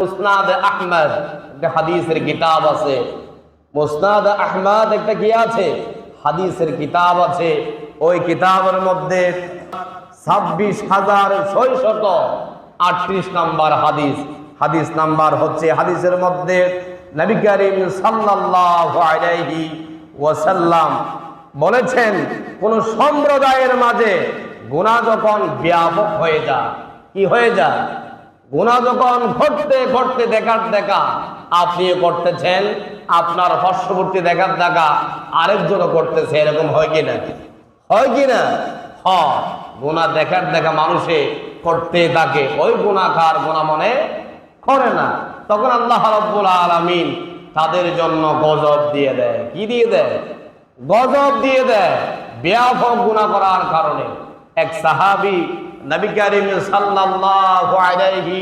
মুসনাদ আহমদ হাদিসের কিতাব আছে। মুসনাদ আহমদ একটা কি আছে? হাদিসের কিতাব আছে। ওই কিতাবের মধ্যে ছাব্বিশ হাজার ছয়শত আটত্রিশ নাম্বার হাদিস। হাদিস নাম্বার হচ্ছে, হাদিসের মধ্যে নবী করিম আলাইহি ওয়াসাল্লাম বলেছেন, কোন সম্প্রদায়ের মাঝে গুনাহ যখন ব্যাপক হয়ে যায়, কি হয়ে যায়? গুণা যখন ঘটতে ঘটতে দেখার দেখা আপনিও করতেছেন, আপনার পার্শ্ববর্তী দেখার দেখা আরেকজনও করতেছে, এরকম হয় কি কিনা হয় কিনা হ গুণা দেখার দেখা মানুষে করতে থাকে। ওই গুণাকার গুণা মনে করে না। তখন আল্লাহ রব্বুল আলমিন তাদের জন্য গজব দিয়ে দেয়। কি দিয়ে দেয়? গজব দিয়ে দেয়। ব্যাপক গুণা করার কারণে। এক সাহাবি নবী করিম সাল্লাল্লাহু আলাইহি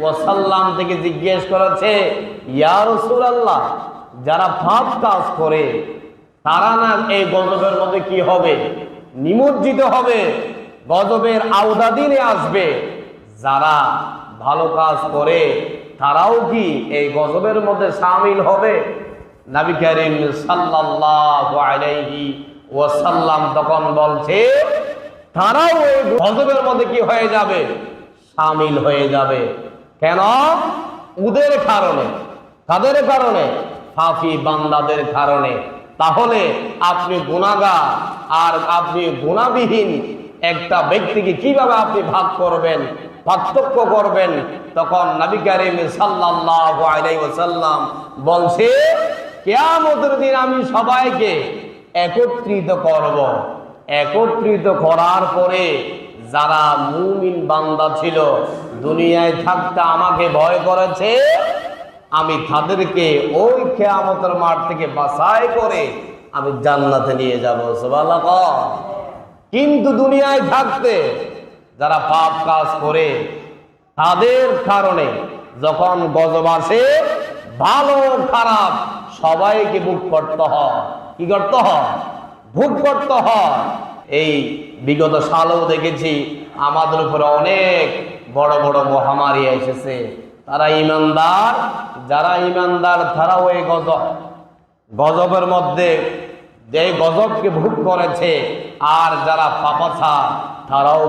ওয়াসাল্লাম থেকে জিজ্ঞেস করেছে, ইয়া রাসূলুল্লাহ, যারা পাপ কাজ করে, তারা না এই গজবের মধ্যে কি হবে? নিমজ্জিত হবে? গজবের আওদা দিনে আসবে। যারা ভালো কাজ করে, তারাও কি এই গজবের মধ্যে সামিল হবে? নবী করিম সাল্লাল্লাহু আলাইহি ওয়াসাল্লাম তখন বলছে তারাও ওই গজবের মধ্যে কি হয়ে যাবে? সামিল হয়ে যাবে। কেন? ওদের কারণে। তাদের কারণে? ফাফি বান্দাদের কারণে। তাহলে আপনি গুণাগা আর আপনি গুণাবিহীন একটা ব্যক্তিকে কীভাবে আপনি ভাগ করবেন, পার্থক্য করবেন? তখন নবী করিম সাল্লাল্লাহু আলাইহি ওয়াসাল্লাম বলছে, কেয়ামতের দিন আমি সবাইকে একত্রিত করব। একত্রিত করার পরে যারা মুমিন বান্দা ছিল, দুনিয়ায় থাকতে আমাকে ভয় করেছে, আমি তাদেরকে ওই কেয়ামতের মাঠ থেকে বাছাই করে আমি জান্নাতে নিয়ে যাব কিন্তু দুনিয়ায় থাকতে যারা পাপ কাজ করে, তাদের কারণে যখন গজব আসে, ভালো খারাপ সবাইকে বুক করতে হয়। কি করতে হয়? ভোগ করতে হয়। এই বিগত সালেও দেখেছি, আমাদের উপরে অনেক বড় বড় মহামারী এসেছে। তারা ইমানদার, যারা ইমানদার, তারাও এই গজব। গজবের মধ্যে যে গজবকে ভোগ করেছে, আর যারা পাপাছা তারাও